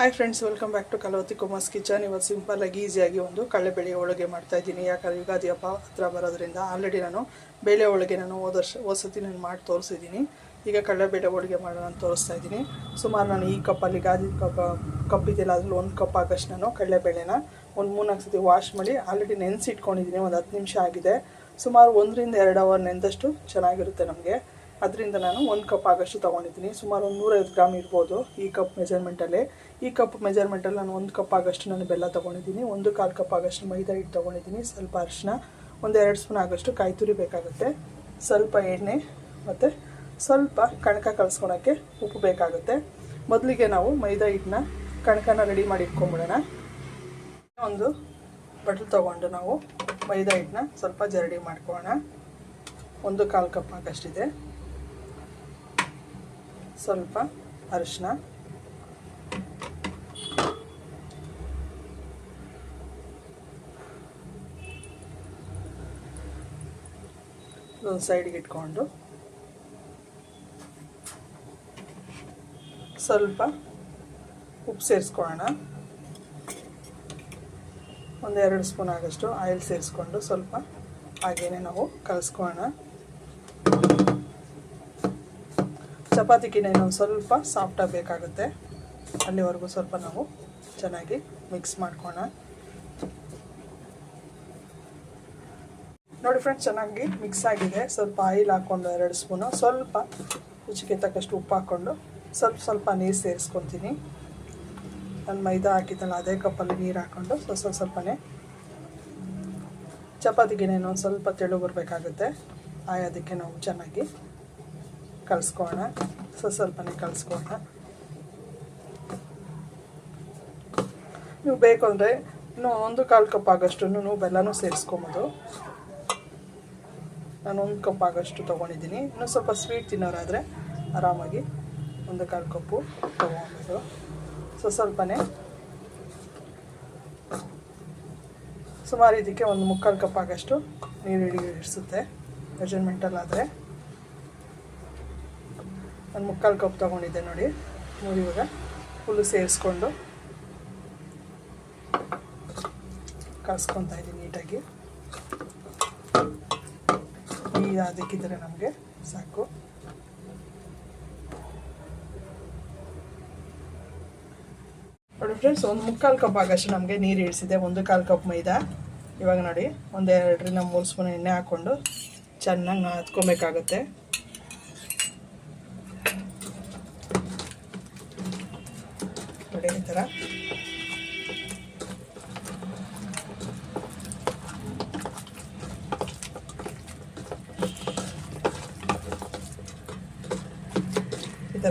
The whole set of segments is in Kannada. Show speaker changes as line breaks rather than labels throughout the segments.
Hi friends welcome back to Kalavathi Kumar's kitchen ಇವತ್ತು ಸಿಂಪಲ್ಲಾಗಿ ಈಸಿಯಾಗಿ ಒಂದು ಕಡಲೆಬೇಳೆ ಹೋಳಿಗೆ ಮಾಡ್ತಾ ಇದ್ದೀನಿ. ಯಾಕಂದರೆ ಯುಗಾದಿ ಹಬ್ಬ ಹತ್ರ ಬರೋದ್ರಿಂದ ಆಲ್ರೆಡಿ ನಾನು ಬೇಳೆ ಹೋಳಿಗೆ ನಾನು ಹೋದ ವರ್ಷ ನಾನು ಮಾಡಿ ತೋರಿಸಿದ್ದೀನಿ. ಈಗ ಕಡಲೆಬೇಳೆ ಹೋಳಿಗೆ ಮಾಡೋಣ ಅಂತ ತೋರಿಸ್ತಾ ಇದ್ದೀನಿ. ಸುಮಾರು ನಾನು ಈ ಕಪ್ಪಲ್ಲಿ ಯುಗಾದಿ ಕಪ್ ಕಪ್ ಇದೆಯಲ್ಲ ಅದ್ರಲ್ಲಿ ಒಂದು ಕಪ್ ಆಗಷ್ಟು ನಾನು ಕಡಲೆಬೇಳೆನ ಒಂದು ಮೂರ್ನಾಲ್ಕು ಸತಿ ವಾಶ್ ಮಾಡಿ ಆಲ್ರೆಡಿ ನೆನೆಸಿಟ್ಕೊಂಡಿದ್ದೀನಿ. ಒಂದು ಹತ್ತು ನಿಮಿಷ ಆಗಿದೆ. ಸುಮಾರು ಒಂದರಿಂದ ಎರಡು ಅವರ್ ನೆಂದಷ್ಟು ಚೆನ್ನಾಗಿರುತ್ತೆ ನಮಗೆ. ಅದರಿಂದ ನಾನು ಒಂದು ಕಪ್ ಆಗಷ್ಟು ತೊಗೊಂಡಿದ್ದೀನಿ. ಸುಮಾರು ಒಂದು ನೂರೈವತ್ತು ಗ್ರಾಮ್ ಇರ್ಬೋದು ಈ ಕಪ್ ಮೆಜರ್ಮೆಂಟಲ್ಲಿ ಈ ಕಪ್ ಮೆಜರ್ಮೆಂಟಲ್ಲಿ ನಾನು ಒಂದು ಕಪ್ ಆಗಷ್ಟು ನಾನು ಬೆಲ್ಲ ತೊಗೊಂಡಿದ್ದೀನಿ, ಒಂದು ಕಾಲು ಕಪ್ ಆಗೋಷ್ಟು ಮೈದಾ ಹಿಟ್ಟು ತೊಗೊಂಡಿದ್ದೀನಿ, ಸ್ವಲ್ಪ ಅರಿಶಿನ ಒಂದು ಎರಡು ಸ್ಪೂನ್ ಆಗೋಷ್ಟು ಕಾಯಿ ತುರಿ ಬೇಕಾಗುತ್ತೆ, ಸ್ವಲ್ಪ ಎಣ್ಣೆ ಮತ್ತು ಸ್ವಲ್ಪ ಕಣಕ ಕಲಿಸ್ಕೊಳಕ್ಕೆ ಉಪ್ಪು ಬೇಕಾಗುತ್ತೆ. ಮೊದಲಿಗೆ ನಾವು ಮೈದಾ ಹಿಟ್ಟನ್ನ ಕಣಕನ ರೆಡಿ ಮಾಡಿ ಇಟ್ಕೊಂಬಿಡೋಣ. ಒಂದು ಬಟ್ಲು ತೊಗೊಂಡು ನಾವು ಮೈದಾ ಹಿಟ್ಟನ್ನ ಸ್ವಲ್ಪ ಜರಡಿ ಮಾಡ್ಕೊಳ್ಳೋಣ. ಒಂದು ಕಾಲು ಕಪ್ ಆಗಷ್ಟಿದೆ. ಸ್ವಲ್ಪ ಅರಿಶಿನ ಸೈಡ್ಗೆ ಇಟ್ಕೊಂಡು. ಸ್ವಲ್ಪ ಉಪ್ಪು ಸೇರಿಸ್ಕೊಳ್ಳೋಣ. ಒಂದೆರಡು ಸ್ಪೂನ್ ಆಗಷ್ಟು ಆಯಿಲ್ ಸೇರಿಸ್ಕೊಂಡು ಸ್ವಲ್ಪ ಹಾಗೇನೆ ನಾವು ಕಲಿಸ್ಕೊಳ್ಳೋಣ. ಚಪಾತಿಗೆ ಇನ್ನೊಂದು ಸ್ವಲ್ಪ ಸಾಫ್ಟಾಗಿ ಬೇಕಾಗುತ್ತೆ. ಅಲ್ಲಿವರೆಗೂ ಸ್ವಲ್ಪ ನಾವು ಚೆನ್ನಾಗಿ ಮಿಕ್ಸ್ ಮಾಡ್ಕೋಣ ನೋಡಿ ಫ್ರೆಂಡ್ಸ್ ಚೆನ್ನಾಗಿ ಮಿಕ್ಸ್ ಆಗಿದೆ. ಸ್ವಲ್ಪ ಆಯಿಲ್ ಹಾಕ್ಕೊಂಡು ಎರಡು ಸ್ಪೂನು ಸ್ವಲ್ಪ ರುಚಿಗೆ ತಕ್ಕಷ್ಟು ಉಪ್ಪು ಹಾಕ್ಕೊಂಡು ಸ್ವಲ್ಪ ಸ್ವಲ್ಪ ನೀರು ಸೇರಿಸ್ಕೊತೀನಿ ನಾನು ಮೈದಾ ಹಾಕಿದ್ದಲ್ಲ, ಅದೇ ಕಪ್ಪಲ್ಲಿ ನೀರು ಹಾಕ್ಕೊಂಡು ಸ್ವಲ್ಪ ಸ್ವಲ್ಪ ಸ್ವಲ್ಪನೇ ಚಪಾತಿಗೆ ಒಂದು ಸ್ವಲ್ಪ ತೆಳು ಬರಬೇಕಾಗುತ್ತೆ. ಆಯೋದಕ್ಕೆ ನಾವು ಚೆನ್ನಾಗಿ ಕಲಿಸ್ಕೋಣ ಸ್ವಲ್ಪ ಸ್ವಲ್ಪನೇ ಕಲಿಸ್ಕೋಣ ನೀವು ಬೇಕು ಅಂದರೆ ಇನ್ನೂ ಒಂದು ಕಾಲು ಕಪ್ ಆಗೋಷ್ಟು ಬೆಲ್ಲನೂ ಸೇರಿಸ್ಕೊಬೋದು. ನಾನು ಒಂದು ಕಪ್ ಆಗೋಷ್ಟು ತೊಗೊಂಡಿದ್ದೀನಿ. ಇನ್ನು ಸ್ವಲ್ಪ ಸ್ವೀಟ್ ತಿನ್ನೋರಾದರೆ ಆರಾಮಾಗಿ ಒಂದು ಕಾಲು ಕಪ್ಪು ತೊಗೊಬೋದು ಸೊ ಸ್ವಲ್ಪನೇ ಸುಮಾರು ಇದಕ್ಕೆ ಒಂದು ಮುಕ್ಕಾಲು ಕಪ್ ಆಗಷ್ಟು ನೀರು ಹಿಡಿ ಇಡಿಸುತ್ತೆ ಮೆಜರ್ಮೆಂಟಲ್ಲಾದರೆ ಒಂದು ಮುಕ್ಕಾಲು ಕಪ್ ತೊಗೊಂಡಿದ್ದೆ ನೋಡಿ. ಮೂರು ಇವಾಗ ಫುಲ್ಲು ಸೇರಿಸ್ಕೊಂಡು ಕಾಸ್ಕೊತಾ ಇದ್ದೀನಿ ನೀಟಾಗಿ. ಈ ಅದಕ್ಕಿದ್ರೆ ನಮಗೆ ಸಾಕು. ನೋಡಿ ಫ್ರೆಂಡ್ಸ್ ಒಂದು ಮುಕ್ಕಾಲು ಕಪ್ ಆಗಷ್ಟು ನಮಗೆ ನೀರು ಇಳಿಸಿದೆ. ಒಂದು ಕಾಲು ಕಪ್ ಮೈದಾ. ಇವಾಗ ನೋಡಿ, ಒಂದೆರಡರಿಂದ ಮೂರು ಸ್ಪೂನ್ ಎಣ್ಣೆ ಹಾಕ್ಕೊಂಡು ಚೆನ್ನಾಗಿ ನಾದ್ಕೊಬೇಕಾಗುತ್ತೆ. ನೋಡಿ ಈ ಥರ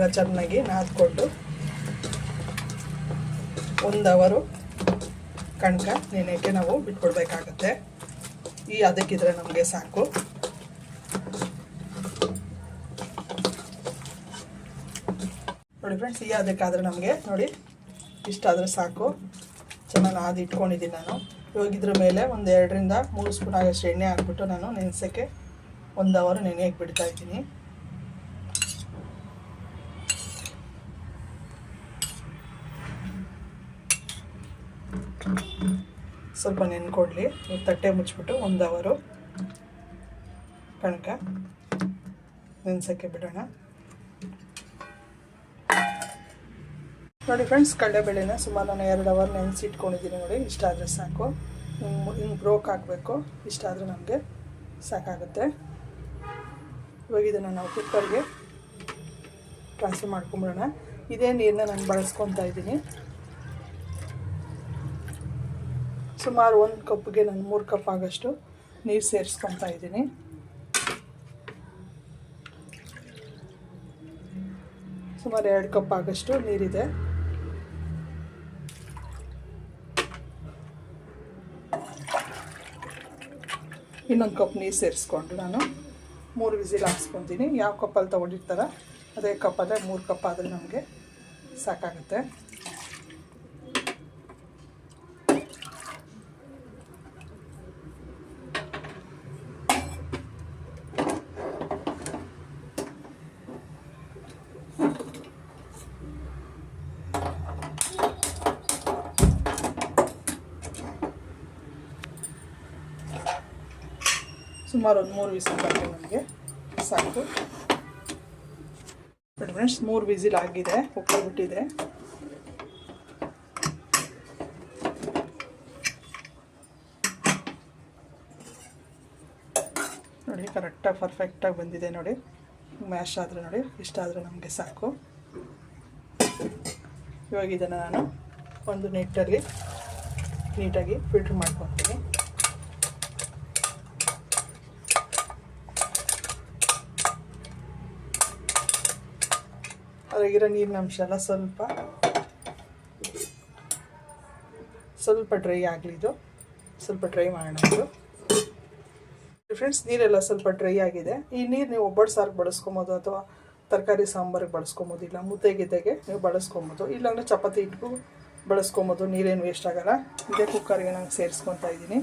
ಥರ ಚೆನ್ನಾಗಿ ನಾದ್ಕೊಂಡು ಒಂದು ಅವರು ಕಣಕ ನೆನೆಯೋಕ್ಕೆ ನಾವು ಬಿಟ್ಕೊಡ್ಬೇಕಾಗತ್ತೆ ಈ ಅದಕ್ಕಿದ್ರೆ ನಮಗೆ ಸಾಕು. ನೋಡಿ ಫ್ರೆಂಡ್ಸ್ ಈ ಅದಕ್ಕಾದರೆ ನಮಗೆ ನೋಡಿ ಇಷ್ಟಾದರೆ ಸಾಕು. ಚೆನ್ನಾಗಿ ನಾದಿ ಇಟ್ಕೊಂಡಿದ್ದೀನಿ ನಾನು. ಇವಾಗ ಇದ್ರ ಮೇಲೆ ಒಂದು ಎರಡರಿಂದ ಮೂರು ಸ್ಪೂನ್ ಆಗಷ್ಟು ಎಣ್ಣೆ ಹಾಕ್ಬಿಟ್ಟು ನಾನು ನೆನೆಸೋಕ್ಕೆ ಒಂದು ಅವರು ನೆನೆಯಕ್ಕೆ ಬಿಡ್ತಾ ಸ್ವಲ್ಪ ನೆನ್ಕೊಡ್ಲಿ. ತಟ್ಟೆ ಮುಚ್ಚಿಬಿಟ್ಟು ಒಂದು ಅವರು ಕಣಕ. ನೆನೆಸೋಕ್ಕೆ ಬಿಡೋಣ. ನೋಡಿ ಫ್ರೆಂಡ್ಸ್ ಕಡಲೆಬೇಳೆನ ಸುಮಾರು ನಾನು ಎರಡು ಅವರ್ ನೆನೆಸಿಟ್ಕೊಂಡಿದ್ದೀನಿ ನೋಡಿ. ಇಷ್ಟಾದರೆ ಸಾಕು. ಹಿಂಗೆ ಬ್ರೋಕ್ ಹಾಕಬೇಕು ಇಷ್ಟಾದರೆ ನಮಗೆ ಸಾಕಾಗುತ್ತೆ. ಇವಾಗ ಇದನ್ನು ನಾವು ಕುಕ್ಕರ್ಗೆ ಟ್ರಾನ್ಸ್ಫರ್ ಮಾಡ್ಕೊಂಬಿಡೋಣ. ಇದೇ ನೀರನ್ನ ನಾನು ಬಳಸ್ಕೊತಾ ಇದ್ದೀನಿ. ಸುಮಾರು ಒಂದು ಕಪ್ಗೆ ನಾನು ಮೂರು ಕಪ್ ಆಗೋಷ್ಟು ನೀರು ಸೇರಿಸ್ಕೊತಾ ಇದ್ದೀನಿ. ಸುಮಾರು ಎರಡು ಕಪ್ ಆಗೋಷ್ಟು ನೀರಿದೆ. ಇನ್ನೊಂದು ಕಪ್ ನೀರು ಸೇರಿಸ್ಕೊಂಡು ನಾನು ಮೂರು ವಿಸಿಲ್ ಹಾಕ್ಸ್ಕೊತೀನಿ. ಯಾವ ಕಪ್ಪಲ್ಲಿ ತೊಗೊಂಡಿರ್ತಾರ ಅದೇ ಕಪ್ ಕಪ್ಪಲ್ಲೇ ಮೂರು ಕಪ್ ಆದರೆ ನಮಗೆ ಸಾಕಾಗುತ್ತೆ. ಸುಮಾರು ಒಂದು ಮೂರು ವಿಸಿಲ್ ಬಂದರೆ ನಮಗೆ. ಸಾಕು. ನೋಡಿ ಫ್ರೆಂಡ್ಸ್ ಮೂರು ವಿಸಿಲ್ ಆಗಿದೆ ಕುಕ್ಕರ್ ಬಿಟ್ಟಿದೆ ನೋಡಿ ಕರೆಕ್ಟಾಗಿ ಪರ್ಫೆಕ್ಟಾಗಿ ಬಂದಿದೆ ನೋಡಿ. ಮ್ಯಾಶ್ ಆದರೆ ನೋಡಿ, ಇಷ್ಟ ಆದರೆ ನಮಗೆ ಸಾಕು. ಇವಾಗ ಇದನ್ನು ನಾನು ಒಂದು ನೆಟ್ಟಲ್ಲಿ ನೀಟಾಗಿ ಫಿಲ್ಟ್ರ್ ಮಾಡ್ಕೊತೀನಿ. ಅದ್ರಾಗಿರೋ ನೀರಿನ ಅಂಶ ಎಲ್ಲ ಸ್ವಲ್ಪ. ಸ್ವಲ್ಪ ಡ್ರೈ ಆಗಲಿ ಇದು. ಸ್ವಲ್ಪ ಡ್ರೈ ಮಾಡೋಣ ಫ್ರೆಂಡ್ಸ್ ನೀರೆಲ್ಲ ಸ್ವಲ್ಪ ಡ್ರೈ ಆಗಿದೆ. ಈ ನೀರು ನೀವು ಒಬ್ಬಟ್ಟು ಸಾರಿಗೆ ಬಳಸ್ಕೊಬೋದು ಅಥವಾ ತರಕಾರಿ ಸಾಂಬಾರಿಗೆ ಬಳಸ್ಕೊಬೋದು, ಇಲ್ಲ ಮುದ್ದೆ, ಗಿದ್ದೆಗೆ ನೀವು ಬಳಸ್ಕೊಬೋದು. ಇಲ್ಲಾಂದರೆ ಚಪಾತಿ ಇಟ್ಟು ಬಳಸ್ಕೊಬೋದು, ನೀರೇನು ವೇಸ್ಟ್ ಆಗಲ್ಲ. ಇದೇ ಕುಕ್ಕರ್ಗೆ ನಾನು ಸೇರಿಸ್ಕೊತಾ ಇದ್ದೀನಿ.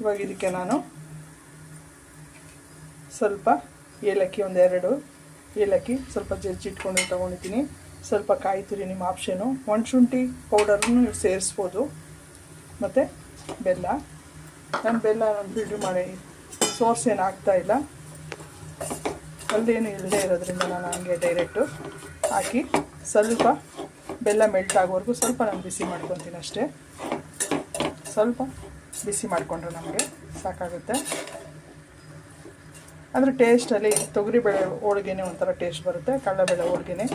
ಇವಾಗ ಇದಕ್ಕೆ ನಾನು ಸ್ವಲ್ಪ ಏಲಕ್ಕಿ ಒಂದೆರಡು ಏಲಕ್ಕಿ ಸ್ವಲ್ಪ ಜಜ್ಜಿಟ್ಕೊಂಡು ತೊಗೊಂಡಿದ್ದೀನಿ. ಸ್ವಲ್ಪ ಕಾಯಿ ತುರಿ ನಿಮ್ಮ ಆಪ್ಷನು ಒಣಶುಂಠಿ ಪೌಡರ್ನು ಸೇರಿಸ್ಬೋದು. ಮತ್ತು ಬೆಲ್ಲ. ನಾನು ಬೆಲ್ಲ ನಾನು ಮಾಡಿ, ಸೋರ್ಸ್ ಏನು ಆಗ್ತಾಯಿಲ್ಲ ಅಲ್ಲೇನು ಇಲ್ಲದೆ ಇರೋದ್ರಿಂದ ನಾನು ಹಂಗೆ ಡೈರೆಕ್ಟು ಹಾಕಿ ಸ್ವಲ್ಪ ಬೆಲ್ಲ ಮೆಲ್ಟ್ ಆಗೋವರೆಗೂ ಸ್ವಲ್ಪ ನಾನು ಬಿಸಿ ಮಾಡ್ಕೊತೀನಿ ಅಷ್ಟೇ. ಸ್ವಲ್ಪ ಬಿಸಿ ಮಾಡಿಕೊಂಡ್ರೆ ನಮಗೆ ಸಾಕಾಗುತ್ತೆ. ಅಂದರೆ ಟೇಸ್ಟಲ್ಲಿ ತೊಗರಿಬೇಳೆ ಹೋಳ್ಗೆನೇ ಒಂಥರ ಟೇಸ್ಟ್ ಬರುತ್ತೆ ಕಡಲೆಬೇಳೆ ಹೋಳ್ಗೆನೇ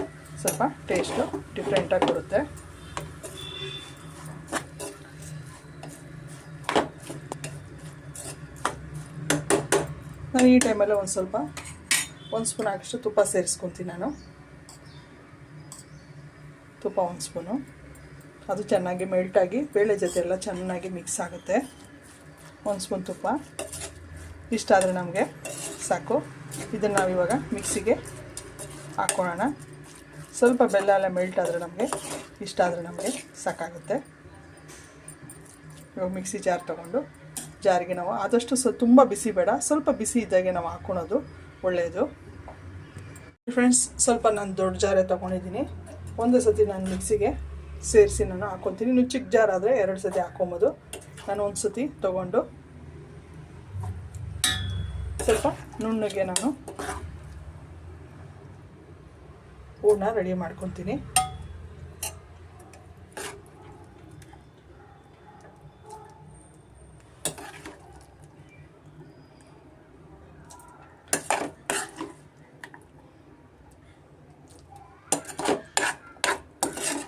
ಸ್ವಲ್ಪ ಟೇಸ್ಟು ಡಿಫ್ರೆಂಟಾಗಿ ಕೊಡುತ್ತೆ ನಾನು ಈ ಟೈಮಲ್ಲೇ ಒಂದು ಸ್ವಲ್ಪ, ಒಂದು ಸ್ಪೂನ್ ಹಾಕಿಷ್ಟು ತುಪ್ಪ ಸೇರಿಸ್ಕೊತೀನಿ ನಾನು. ತುಪ್ಪ ಒಂದು ಸ್ಪೂನು ಅದು ಚೆನ್ನಾಗಿ ಮೆಲ್ಟಾಗಿ ಬೇಳೆ ಜೊತೆ ಎಲ್ಲ ಚೆನ್ನಾಗಿ ಮಿಕ್ಸ್ ಆಗುತ್ತೆ. ಒಂದು ಸ್ಪೂನ್ ತುಪ್ಪ. ಇಷ್ಟ ಆದರೆ ನಮಗೆ. ಸಾಕು. ಇದನ್ನು ನಾವು ಇವಾಗ ಮಿಕ್ಸಿಗೆ ಹಾಕ್ಕೊಳ್ಳೋಣ ಸ್ವಲ್ಪ ಬೆಲ್ಲ ಎಲ್ಲ ಮೆಲ್ಟ್ ಆದರೆ ನಮಗೆ ಇಷ್ಟ ಆದರೆ ನಮಗೆ ಸಾಕಾಗುತ್ತೆ. ಇವಾಗ ಮಿಕ್ಸಿ ಜಾರ್ ತೊಗೊಂಡು ಜಾರಿಗೆ ನಾವು ಆದಷ್ಟು ಸ್ವಲ್ಪ ತುಂಬ ಬಿಸಿ ಬೇಡ, ಸ್ವಲ್ಪ ಬಿಸಿ ಇದ್ದಾಗೆ ನಾವು ಹಾಕ್ಕೊಳೋದು ಒಳ್ಳೆಯದು ಫ್ರೆಂಡ್ಸ್ ಸ್ವಲ್ಪ ನಾನು ದೊಡ್ಡ ಜಾರೇ ತೊಗೊಂಡಿದ್ದೀನಿ. ಒಂದೇ ಸತಿ ನಾನು ಮಿಕ್ಸಿಗೆ ಸೇರಿಸಿ ನಾನು ಹಾಕ್ಕೊತೀನಿ ಇನ್ನು ಚಿಕ್ಕ ಜಾರ್ ಆದರೆ ಎರಡು ಸತಿ ಹಾಕ್ಕೊಬೋದು ನಾನು ಒಂದು ಸತಿ ತೊಗೊಂಡು ಸ್ವಲ್ಪ ನುಣ್ಣಗೆ ನಾನು ಹೂರ್ಣ ರೆಡಿ ಮಾಡ್ಕೊತೀನಿ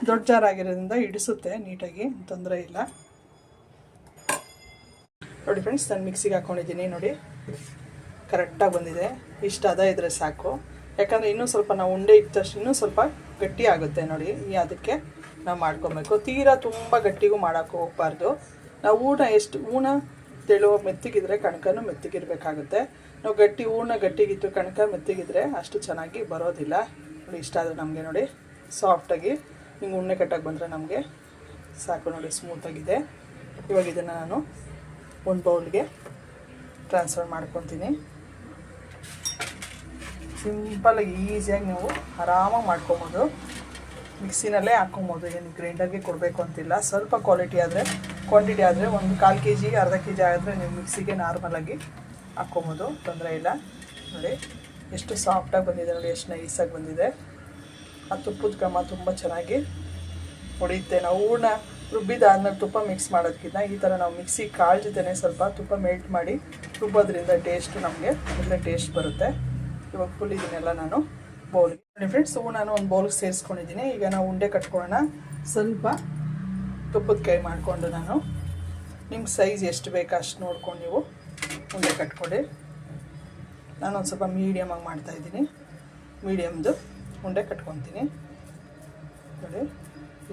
ದೊಡ್ಡ ಜಾರ್ ಆಗಿರೋದ್ರಿಂದ ಇಡಿಸುತ್ತೆ, ನೀಟಾಗಿ ತೊಂದರೆ ಇಲ್ಲ. ನೋಡಿ ಫ್ರೆಂಡ್ಸ್ ನಾನು ಮಿಕ್ಸಿಗೆ ಹಾಕ್ಕೊಂಡಿದ್ದೀನಿ ನೋಡಿ. ಕರೆಕ್ಟಾಗಿ ಬಂದಿದೆ. ಇಷ್ಟ ಅದ ಇದ್ರೆ ಸಾಕು. ಯಾಕಂದರೆ ಇನ್ನೂ ಸ್ವಲ್ಪ ನಾವು ಉಂಡೆ ಇಟ್ಟಷ್ಟು ಇನ್ನೂ ಸ್ವಲ್ಪ ಗಟ್ಟಿ ಆಗುತ್ತೆ ನೋಡಿ. ಅದಕ್ಕೆ ನಾವು ಮಾಡ್ಕೊಬೇಕು. ತೀರಾ ತುಂಬ ಗಟ್ಟಿಗೂ ಮಾಡೋಕ್ಕೆ ಹೋಗ್ಬಾರ್ದು. ನಾವು ಊಟ ಎಷ್ಟು, ಊಣ ತೆಳುವ ಮೆತ್ತಿಗಿದ್ರೆ ಕಣಕನೂ ಮೆತ್ತಿಗಿರಬೇಕಾಗುತ್ತೆ. ನಾವು ಗಟ್ಟಿ ಹೂರ್ಣ ಗಟ್ಟಿಗಿತ್ತು ಕಣಕ ಮೆತ್ತಿಗಿದ್ರೆ ಅಷ್ಟು ಚೆನ್ನಾಗಿ ಬರೋದಿಲ್ಲ. ನೋಡಿ, ಇಷ್ಟ ಆದರೆ ನಮಗೆ ನೋಡಿ. ಸಾಫ್ಟಾಗಿ ಹಿಂಗೆ ಉಣ್ಣೆ ಕಟ್ಟಾಗಿ ಬಂದರೆ ನಮಗೆ ಸಾಕು ನೋಡಿ, ಸ್ಮೂತಾಗಿದೆ. ಇವಾಗ ಇದನ್ನು ನಾನು ಒಂದು ಬೌಲ್ಗೆ ಟ್ರಾನ್ಸ್ಫರ್ ಮಾಡ್ಕೊತೀನಿ. ಸಿಂಪಲಾಗಿ ಈಸಿಯಾಗಿ ನೀವು ಆರಾಮಾಗಿ ಮಾಡ್ಕೊಬೋದು. ಮಿಕ್ಸಿನಲ್ಲೇ ಹಾಕ್ಕೊಬೋದು. ಏನು ಗ್ರೈಂಡರ್ಗೆ ಕೊಡಬೇಕು ಅಂತಿಲ್ಲ. ಸ್ವಲ್ಪ ಕ್ವಾಲಿಟಿ ಆದರೆ ಕ್ವಾಂಟಿಟಿ ಆದರೆ, ಒಂದು ಕಾಲು ಕೆ ಜಿ ಅರ್ಧ ಕೆ ಜಿ ಆದರೆ ನೀವು ಮಿಕ್ಸಿಗೆ ನಾರ್ಮಲಾಗಿ ಹಾಕ್ಕೊಬೋದು. ತೊಂದರೆ ಇಲ್ಲ. ನೋಡಿ, ಎಷ್ಟು ಸಾಫ್ಟಾಗಿ ಬಂದಿದೆ ನೋಡಿ, ಎಷ್ಟು ನೈಸಾಗಿ ಬಂದಿದೆ. ಆ ತುಪ್ಪದ ಕ್ರಮ ತುಂಬ ಚೆನ್ನಾಗಿ ಹೊಡೆಯುತ್ತೆ. ನಾವು ಹೂರ್ಣ ರುಬ್ಬಿದಾದ್ಮೇಲೆ ತುಪ್ಪ ಮಿಕ್ಸ್ ಮಾಡೋದಕ್ಕಿಂತ ಈ ಥರ ನಾವು ಮಿಕ್ಸಿ ಕಾಳು ಜೊತೆನೇ ಸ್ವಲ್ಪ ತುಪ್ಪ ಮೆಲ್ಟ್ ಮಾಡಿ ರುಬ್ಬೋದ್ರಿಂದ ಟೇಸ್ಟು ನಮಗೆ ಒಳ್ಳೆ ಟೇಸ್ಟ್ ಬರುತ್ತೆ. ಇವಾಗ ಫುಲ್ ಇದನ್ನೆಲ್ಲ ನಾನು ಬೌಲ್ಗೆ ನೋಡಿ ಫ್ರೆಂಡ್ಸ್ ಹೂ ನಾನು ಒಂದು ಬೌಲ್ಗೆ ಸೇರಿಸ್ಕೊಂಡಿದ್ದೀನಿ. ಈಗ ನಾವು ಉಂಡೆ ಕಟ್ಕೊಳ್ಳೋಣ. ಸ್ವಲ್ಪ ತುಪ್ಪದ ಕೈ ಮಾಡಿಕೊಂಡು ನಾನು. ನಿಮ್ಗೆ ಸೈಜ್ ಎಷ್ಟು ಬೇಕು ಅಷ್ಟು ನೋಡ್ಕೊಂಡು ನೀವು ಉಂಡೆ ಕಟ್ಕೊಂಡು ನಾನು ಒಂದು ಸ್ವಲ್ಪ ಮೀಡಿಯಮಾಗಿ ಮಾಡ್ತಾಯಿದ್ದೀನಿ ಮೀಡಿಯಮ್ದು ಉಂಡೆ ಕಟ್ಕೊತೀನಿ. ನೋಡಿ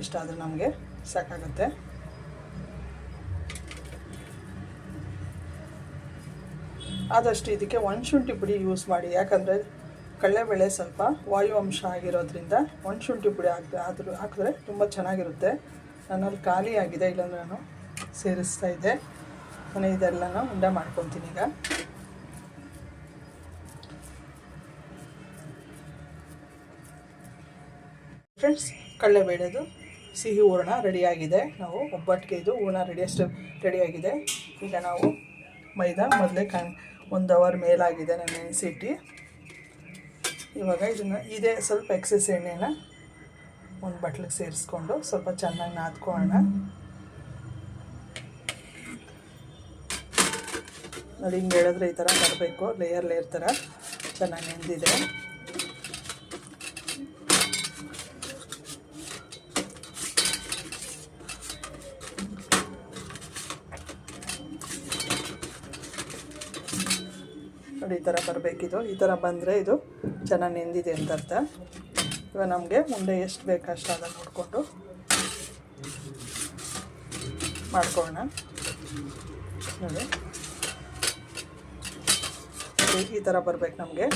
ಇಷ್ಟಾದರೂ ನಮಗೆ ಸಾಕಾಗುತ್ತೆ. ಆದಷ್ಟು ಇದಕ್ಕೆ ಒಣಶುಂಠಿ ಪುಡಿ ಯೂಸ್ ಮಾಡಿ. ಯಾಕಂದರೆ ಕಡಲೆಬೇಳೆ ಸ್ವಲ್ಪ ವಾಯು ಅಂಶ ಆಗಿರೋದ್ರಿಂದ ಒಣಶುಂಠಿ ಪುಡಿ ಹಾಕಿ ಆದರೂ ಹಾಕಿದ್ರೆ ತುಂಬ ಚೆನ್ನಾಗಿರುತ್ತೆ. ನನ್ನಲ್ಲಿ ಖಾಲಿ ಆಗಿದೆ, ಇಲ್ಲಾಂದ್ರೆ ನಾನು ಸೇರಿಸ್ತಾ ಇದ್ದೆ. ನಾನು ಇದೆಲ್ಲನೂ ಉಂಡೆ ಮಾಡ್ಕೊತೀನಿ ಈಗ. ಫ್ರೆಂಡ್ಸ್ ಕಡಲೆಬೇಳೆದು ಸಿಹಿ ಹೂರಣ ರೆಡಿಯಾಗಿದೆ ನಾವು ಒಬ್ಬಟ್ಟಿಗೆ ಇದು ಹೂರಣ ರೆಡಿ ಅಷ್ಟು ರೆಡಿಯಾಗಿದೆ ಈಗ ನಾವು ಮೈದಾ ಮೊದಲೇ ಕಣ್ ಒಂದು ಅವರ್ ಮೇಲಾಗಿದೆ ನಾನು ನೆನೆಸಿಟ್ಟು ಇವಾಗ ಇದನ್ನು ಇದೇ ಸ್ವಲ್ಪ ಎಕ್ಸಸ್ ಎಣ್ಣೆನ ಒಂದು ಬಟ್ಲಿಗೆ ಸೇರಿಸ್ಕೊಂಡು ಸ್ವಲ್ಪ ಚೆನ್ನಾಗಿ ನಾದ್ಕೊಳ್ಳೋಣ. ನೋಡಿ ಹಿಂಗೆ ಹೇಳಿದ್ರೆ ಈ ಥರ ಬರಬೇಕು ಲೇಯರ್ ಲೇಯರ್ ಥರ ಚೆನ್ನಾಗಿ ನೆಂದಿದೆ. ಥರ ಬರಬೇಕಿದು. ಈ ಥರ ಬಂದರೆ ಇದು ಚೆನ್ನಾಗಿ ನೆಂದಿದೆ ಅಂತ ಅರ್ಥ ಇವಾಗ ನಮಗೆ ಮುಂದೆ ಎಷ್ಟು ಬೇಕು ಅಷ್ಟು ಅದನ್ನು ನೋಡಿಕೊಂಡು ಮಾಡ್ಕೊಳ್ಳೋಣ. ನೋಡಿ. ಈ- ಈ ಥರ ಬರಬೇಕು ನಮಗೆ.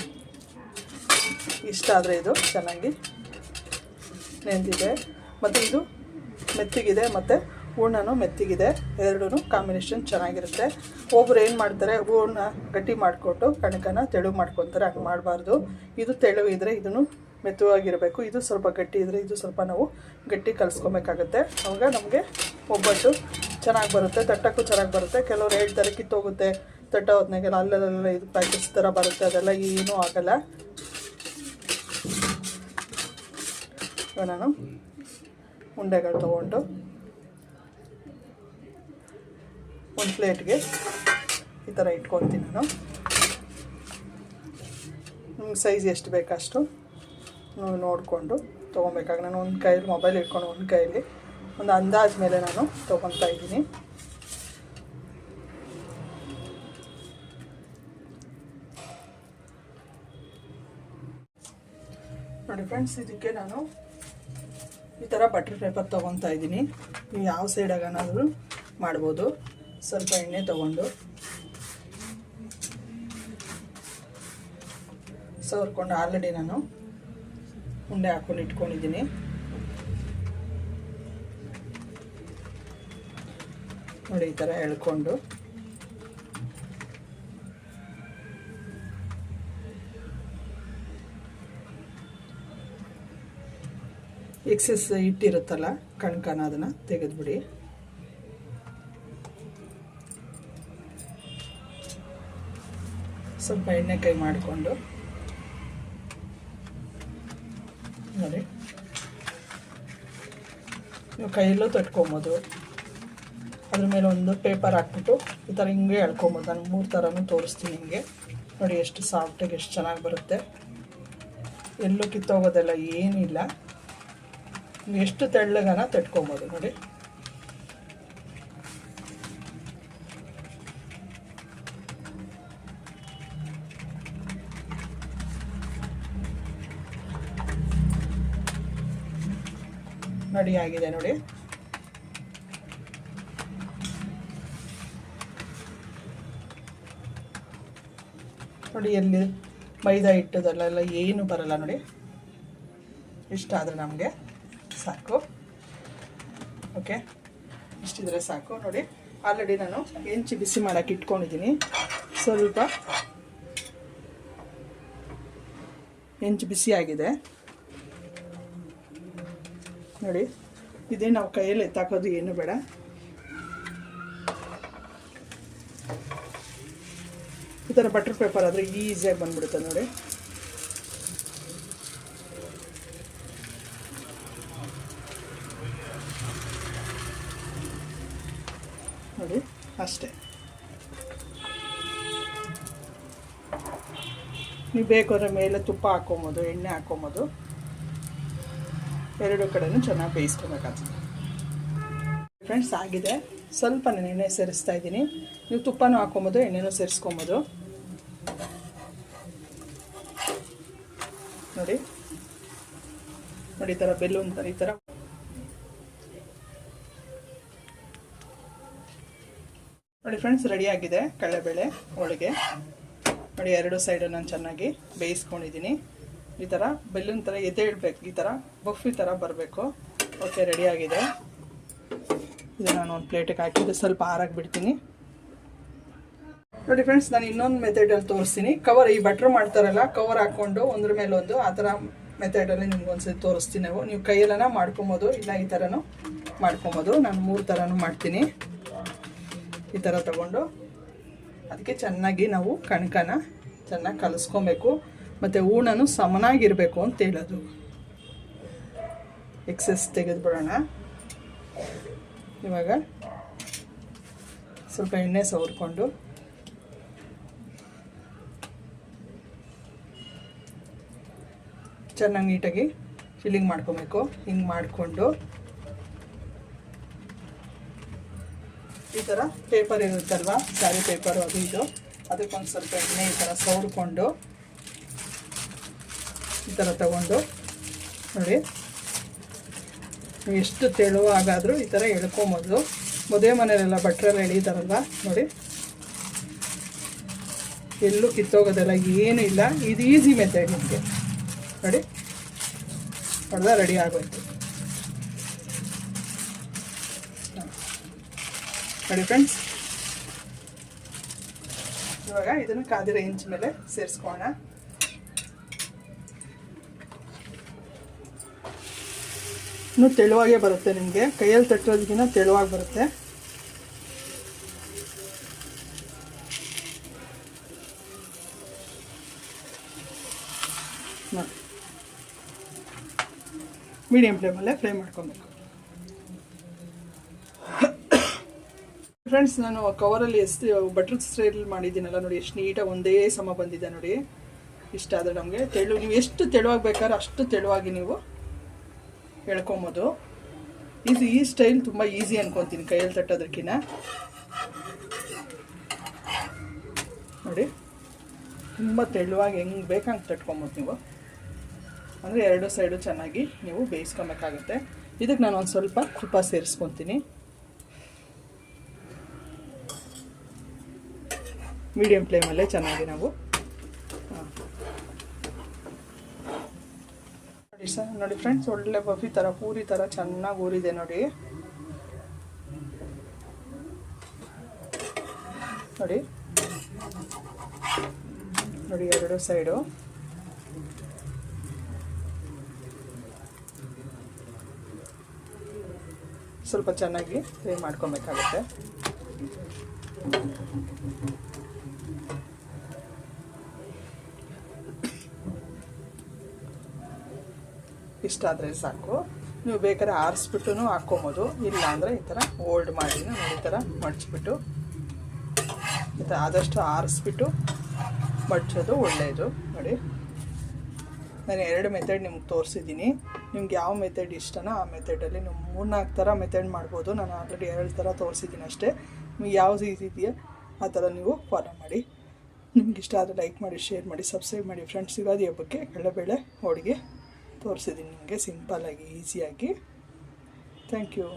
ಇಷ್ಟ ಆದರೆ ಇದು ಚೆನ್ನಾಗಿ ನೆಂದಿದೆ ಮತ್ತು ಇದು ಮೆತ್ತಿಗಿದೆ, ಮತ್ತು ಹೂರ್ಣನೂ ಮೆತ್ತಿಗಿದೆ. ಎರಡೂ ಕಾಂಬಿನೇಷನ್ ಚೆನ್ನಾಗಿರುತ್ತೆ. ಒಬ್ಬರು ಏನು ಮಾಡ್ತಾರೆ, ಹೂರ್ಣ ಗಟ್ಟಿ ಮಾಡಿಕೊಟ್ಟು ಕಣಕನ ತೆಳು ಮಾಡ್ಕೊತಾರೆ. ಹಂಗೆ ಮಾಡಬಾರ್ದು. ಇದು ತೆಳು ಇದ್ದರೆ ಇದನ್ನು ಮೆತ್ತವಾಗಿರಬೇಕು. ಇದು ಸ್ವಲ್ಪ ಗಟ್ಟಿ ಇದ್ದರೆ ಇದು ಸ್ವಲ್ಪ ನಾವು ಗಟ್ಟಿ ಕಲಿಸ್ಕೊಬೇಕಾಗತ್ತೆ. ಅವಾಗ ನಮಗೆ ಒಬ್ಬಟ್ಟು ಚೆನ್ನಾಗಿ ಬರುತ್ತೆ. ತಟ್ಟಕ್ಕೂ ಚೆನ್ನಾಗಿ ಬರುತ್ತೆ. ಕೆಲವ್ರು ಹೇಳ್ತಾರೆ, ಕಿತ್ತೋಗುತ್ತೆ. ತಟ್ಟ ಹೊತ್ನಾಗೆಲ್ಲ ಅಲ್ಲೆಲ್ಲ ಇದು ಪ್ಯಾಕೆಟ್ಸ್ ಥರ ಬರುತ್ತೆ. ಅದೆಲ್ಲ ಏನೂ ಆಗಲ್ಲ. ನಾನು ಉಂಡೆಗಳು ತೊಗೊಂಡು ಒಂದು ಪ್ಲೇಟ್ಗೆ ಈ ಥರ ಇಟ್ಕೊತೀನಿ ನಾನು. ನಿಮ್ಗೆ ಸೈಜ್ ಎಷ್ಟು ಬೇಕಷ್ಟು ನೀವು ನೋಡಿಕೊಂಡು ತೊಗೊಬೇಕಾಗ ನಾನು ಒಂದು ಕೈಯಲ್ಲಿ ಮೊಬೈಲ್ ಇಟ್ಕೊಂಡು ಒಂದು ಕೈಯಲ್ಲಿ ಒಂದು ಅಂದಾಜು ಮೇಲೆ ನಾನು ತೊಗೊತಾ ಇದ್ದೀನಿ. ನೋಡಿ ಫ್ರೆಂಡ್ಸ್ ಇದಕ್ಕೆ ನಾನು ಈ ಥರ ಬಟರ್ ಪೇಪರ್ ತೊಗೊತಾ ಇದ್ದೀನಿ. ನೀವು ಯಾವ ಸೈಡಾಗನಾದರೂ ಮಾಡ್ಬೋದು. ಸ್ವಲ್ಪ ಎಣ್ಣೆ ತಗೊಂಡು ಸವರ್ಕೊಂಡು ಆಲ್ರೆಡಿ ನಾನು ಉಂಡೆ ಹಾಕ್ಕೊಂಡು ಇಟ್ಕೊಂಡಿದ್ದೀನಿ. ನೋಡಿ ಈ ಥರ ಎಳ್ಕೊಂಡು. ಎಕ್ಸಸ್ ಹಿಟ್ಟಿರುತ್ತಲ್ಲ ಕಣ್ಕನ ಅದನ್ನು ತೆಗೆದುಬಿಡಿ. ಸ್ವಲ್ಪ ಎಣ್ಣೆಕಾಯಿ ಮಾಡಿಕೊಂಡು ನೋಡಿ. ನೀವು ಕೈಯಲ್ಲೂ ತಟ್ಕೊಬೋದು. ಅದ್ರ ಮೇಲೆ ಒಂದು ಪೇಪರ್ ಹಾಕ್ಬಿಟ್ಟು ಈ ಥರ ಹಿಂಗೆ ಎಳ್ಕೊಬೋದು. ನಾನು ಮೂರು ಥರನೂ ತೋರಿಸ್ತೀನಿ ಹಿಂಗೆ ನೋಡಿ ಎಷ್ಟು ಸಾಫ್ಟಾಗಿ ಎಷ್ಟು ಚೆನ್ನಾಗಿ ಬರುತ್ತೆ. ಎಲ್ಲೂ ಕಿತ್ತೋಗೋದೆಲ್ಲ ಏನಿಲ್ಲ. ಎಷ್ಟು ತೆಳ್ಳಗನ ತಟ್ಕೊಬೋದು. ನೋಡಿ. ನೋಡಿ ಆಗಿದೆ ನೋಡಿ. ನೋಡಿ ಎಲ್ಲಿ ಮೈದಾ ಇಟ್ಟದಲ್ಲೆಲ್ಲ ಏನು ಬರಲ್ಲ ನೋಡಿ. ಇಷ್ಟ ಆದರೆ ನಮಗೆ ಸಾಕು. ಓಕೆ ಇಷ್ಟಿದ್ರೆ ಸಾಕು ನೋಡಿ. ಆಲ್ರೆಡಿ ನಾನು ಹೆಂಚಿ ಬಿಸಿ ಮಾಡೋಕ್ಕೆ ಇಟ್ಕೊಂಡಿದ್ದೀನಿ. ಸ್ವಲ್ಪ ಹೆಂಚು ಬಿಸಿ ಆಗಿದೆ. ನೋಡಿ. ಇದೇ ನಾವು ಕೈಯಲ್ಲಿ ಎತ್ತಾಕೋದು ಏನು ಬೇಡ. ಈ ಥರ ಬಟರ್ ಪೇಪರ್ ಆದರೆ ಈಸಿಯಾಗಿ ಬಂದ್ಬಿಡುತ್ತೆ ನೋಡಿ. ನೋಡಿ, ಅಷ್ಟೇ. ನೀವು ಬೇಕಾದ್ರೆ ಮೇಲೆ ತುಪ್ಪ ಹಾಕೊಬೋದು, ಎಣ್ಣೆ ಹಾಕ್ಕೊಬೋದು ಎರಡು ಕಡೆನೂ ಚೆನ್ನಾಗಿ ಬೇಯಿಸ್ಕೊಬೇಕಾಗ್ತದೆ ಫ್ರೆಂಡ್ಸ್ ಆಗಿದೆ. ಸ್ವಲ್ಪ ನಾನು ಎಣ್ಣೆ ಸೇರಿಸ್ತಾ ಇದ್ದೀನಿ. ನೀವು ತುಪ್ಪನೂ ಹಾಕೊಬೋದು ಎಣ್ಣೆನೂ ಸೇರಿಸ್ಕೊಬೋದು. ನೋಡಿ. ನೋಡಿ, ಈ ಥರ ಬೆಲ್ಲೂನ್ ಈ ಥರ ನೋಡಿ ಫ್ರೆಂಡ್ಸ್ ರೆಡಿಯಾಗಿದೆ ಕಡಲೆಬೇಳೆ, ಹೋಳಿಗೆ. ನೋಡಿ, ಎರಡು ಸೈಡು ನಾನು ಚೆನ್ನಾಗಿ ಬೇಯಿಸ್ಕೊಂಡಿದ್ದೀನಿ. ಈ ಥರ ಬೆಲ್ಲೂನ್ ಥರ ಎದ್ದೇಳ್ಬೇಕು ಈ ಥರ ಬಫಿ ಥರ ಬರಬೇಕು. ಓಕೆ ರೆಡಿಯಾಗಿದೆ ಇದು ನಾನು ಒಂದು ಪ್ಲೇಟಿಗೆ ಹಾಕಿದ್ದು ಸ್ವಲ್ಪ ಆರಾಗಿ ಬಿಡ್ತೀನಿ ನೋಡಿ ಫ್ರೆಂಡ್ಸ್ ನಾನು ಇನ್ನೊಂದು ಮೆಥಡಲ್ಲಿ ತೋರಿಸ್ತೀನಿ. ಕವರ್ ಈ ಬಟ್ರ್ ಮಾಡ್ತಾರಲ್ಲ ಕವರ್ ಹಾಕ್ಕೊಂಡು ಒಂದ್ರ ಮೇಲೆ ಒಂದು ಆ ಥರ ಮೆಥಡಲ್ಲಿ ನಿಮ್ಗೆ ಒಂದ್ಸತಿ ತೋರಿಸ್ತೀನಿ ನಾವು. ನೀವು ಕೈಯಲ್ಲನ ಮಾಡ್ಕೊಬೋದು, ಇಲ್ಲ ಈ ಥರನೂ ಮಾಡ್ಕೊಬೋದು. ನಾನು ಮೂರು ಥರನೂ ಮಾಡ್ತೀನಿ. ಈ ಥರ ತಗೊಂಡು, ಅದಕ್ಕೆ ಚೆನ್ನಾಗಿ ನಾವು ಕಣಕನ ಚೆನ್ನಾಗಿ ಕಲಿಸ್ಕೊಬೇಕು. ಮತ್ತು ಹೂಣನು ಸಮನಾಗಿರಬೇಕು ಅಂತ ಹೇಳೋದು. ತೆಗೆದು ಬಿಡೋಣ. ಇವಾಗ ಸ್ವಲ್ಪ ಎಣ್ಣೆ ಸವರ್ಕೊಂಡು. ಚೆನ್ನಾಗಿ ನೀಟಾಗಿ ಫಿಲ್ಲಿಂಗ್ ಮಾಡ್ಕೋಬೇಕು. ಹಿಂಗೆ ಮಾಡಿಕೊಂಡು. ಈ ಥರ ಪೇಪರ್ ಇರುತ್ತಲ್ವ? ಸ್ಯಾರಿ ಪೇಪರು ಅದು ಇದು. ಅದಕ್ಕೊಂದು ಸ್ವಲ್ಪ ಎಣ್ಣೆ ಈ ಥರ ಸವರ್ಕೊಂಡು. ಈ ಥರ ತಗೊಂಡು ನೋಡಿ. ಎಷ್ಟು ತೆಳುವಾಗಾದರೂ ಈ ಥರ ಎಳ್ಕೊಬೋದು ಮದುವೆ ಮನೆಯಲ್ಲೆಲ್ಲ ಭಟ್ರೆಲ್ಲ ಎಳೀತಾರಲ್ಲ ನೋಡಿ. ಎಲ್ಲೂ ಕಿತ್ತೋಗೋದೆಲ್ಲ ಏನೂ ಇಲ್ಲ. ಇದು ಈಸಿ ಮೆಥಡ್ ನಿಮಗೆ. ನೋಡಿ. ಹೊಡೆದ ರೆಡಿ ಆಗೋಯ್ತು. ನೋಡಿ ಫ್ರೆಂಡ್ಸ್ ಇವಾಗ ಇದನ್ನು ಕಾದಿರೋ ಇಂಚ್ ಮೇಲೆ ಸೇರಿಸ್ಕೋಣ ಇನ್ನೂ ತೆಳುವಾಗೇ ಬರುತ್ತೆ ನಿಮಗೆ. ಕೈಯಲ್ಲಿ ತಟ್ಟೋದಕ್ಕಿಂತ ತೆಳುವಾಗಿ ಬರುತ್ತೆ. ನೋಡಿ ಮೀಡಿಯಂ ಫ್ಲೇಮಲ್ಲೇ ಫ್ರೈ ಮಾಡ್ಕೊಬೇಕು. ಫ್ರೆಂಡ್ಸ್, ನಾನು ಕವರಲ್ಲಿ ಎಷ್ಟು ಬಟರ್ ಸ್ಟೈಲ್ ಮಾಡಿದ್ದೀನಲ್ಲ ನೋಡಿ, ಎಷ್ಟು ನೀಟಾಗಿ ಒಂದೇ ಸಮ ಬಂದಿದೆ ನೋಡಿ. ಇಷ್ಟ ಆದರೆ ನಮಗೆ ತೆಳು, ನೀವು ಎಷ್ಟು ತೆಳುವಾಗಿ ಬೇಕಾದ್ರೆ ಅಷ್ಟು ತೆಳುವಾಗಿ ನೀವು ಎಳ್ಕೊಬೋದು ಇದು ಈ ಸ್ಟೈಲ್ ತುಂಬ ಈಸಿ ಅನ್ಕೊತೀನಿ ಕೈಯಲ್ಲಿ ತಟ್ಟೋದಕ್ಕಿಂತ ನೋಡಿ, ತುಂಬ ತೆಳುವಾಗಿ ಹೆಂಗೆ ಬೇಕಂಗೆ ತಟ್ಕೊಬೋದು ನೀವು. ಅಂದರೆ ಎರಡು ಸೈಡು ಚೆನ್ನಾಗಿ ನೀವು ಬೇಯಿಸ್ಕೊಬೇಕಾಗುತ್ತೆ. ಇದಕ್ಕೆ ನಾನು ಒಂದು ಸ್ವಲ್ಪ ತುಪ್ಪ ಸೇರಿಸ್ಕೊತೀನಿ. ಮೀಡಿಯಂ ಫ್ಲೇಮಲ್ಲೇ ಚೆನ್ನಾಗಿ ನಾವು ನೋಡಿ ಸರ್, ನೋಡಿ ಫ್ರೆಂಡ್ಸ್ ಒಳ್ಳೆ ಬಫಿ ಥರ ಪೂರಿ ಥರ ಚೆನ್ನಾಗಿ ಊರಿದೆ ನೋಡಿ. ನೋಡಿ. ನೋಡಿ ಎರಡು ಸೈಡು ಸ್ವಲ್ಪ ಚೆನ್ನಾಗಿ ಫ್ರೈ ಮಾಡ್ಕೊಬೇಕಾಗುತ್ತೆ. ಇಷ್ಟ ಆದರೆ ಸಾಕು. ನೀವು ಬೇಕಾದ್ರೆ ಆರಿಸ್ಬಿಟ್ಟು ಹಾಕ್ಕೊಬೋದು. ಇಲ್ಲ ಅಂದರೆ ಈ ಥರ ಓಲ್ಡ್ ಮಾಡಿ ಈ ಥರ ಮಡ್ಚಿಬಿಟ್ಟು ಮತ್ತು ಆದಷ್ಟು ಆರಿಸ್ಬಿಟ್ಟು ಮಡ್ಚೋದು ಒಳ್ಳೆಯದು ನೋಡಿ. ನಾನು ಎರಡು ಮೆಥಡ್ ನಿಮ್ಗೆ ತೋರಿಸಿದ್ದೀನಿ. ನಿಮ್ಗೆ ಯಾವ ಮೆಥಡ್ ಇಷ್ಟನೋ ಆ ಮೆಥಡಲ್ಲಿ ನೀವು ಮೂರ್ನಾಲ್ಕು ಥರ ಮೆಥಡ್ ಮಾಡ್ಬೋದು. ನಾನು ಆಲ್ರೆಡಿ ಎರಡು ಥರ ತೋರಿಸಿದ್ದೀನಿ ಅಷ್ಟೇ. ನಿಮ್ಗೆ ಯಾವ್ದು ಇದೆಯಾ ಆ ಥರ ನೀವು ಫಾಲೋ ಮಾಡಿ. ನಿಮ್ಗೆ ಇಷ್ಟ ಆದರೆ ಲೈಕ್ ಮಾಡಿ ಶೇರ್ ಮಾಡಿ ಸಬ್ಸ್ಕ್ರೈಬ್ ಮಾಡಿ. ಫ್ರೆಂಡ್ಸ್ ಯುಗಾದಿ ಹಬ್ಬಕ್ಕೆ. ಎಳ್ಳಬೇಳೆ ಹೋಳಿಗೆ. ತೋರಿಸಿದ್ದೀನಿ ನಿಮಗೆ. ಸಿಂಪಲ್ಲಾಗಿ ಈಸಿಯಾಗಿ ಥ್ಯಾಂಕ್ ಯು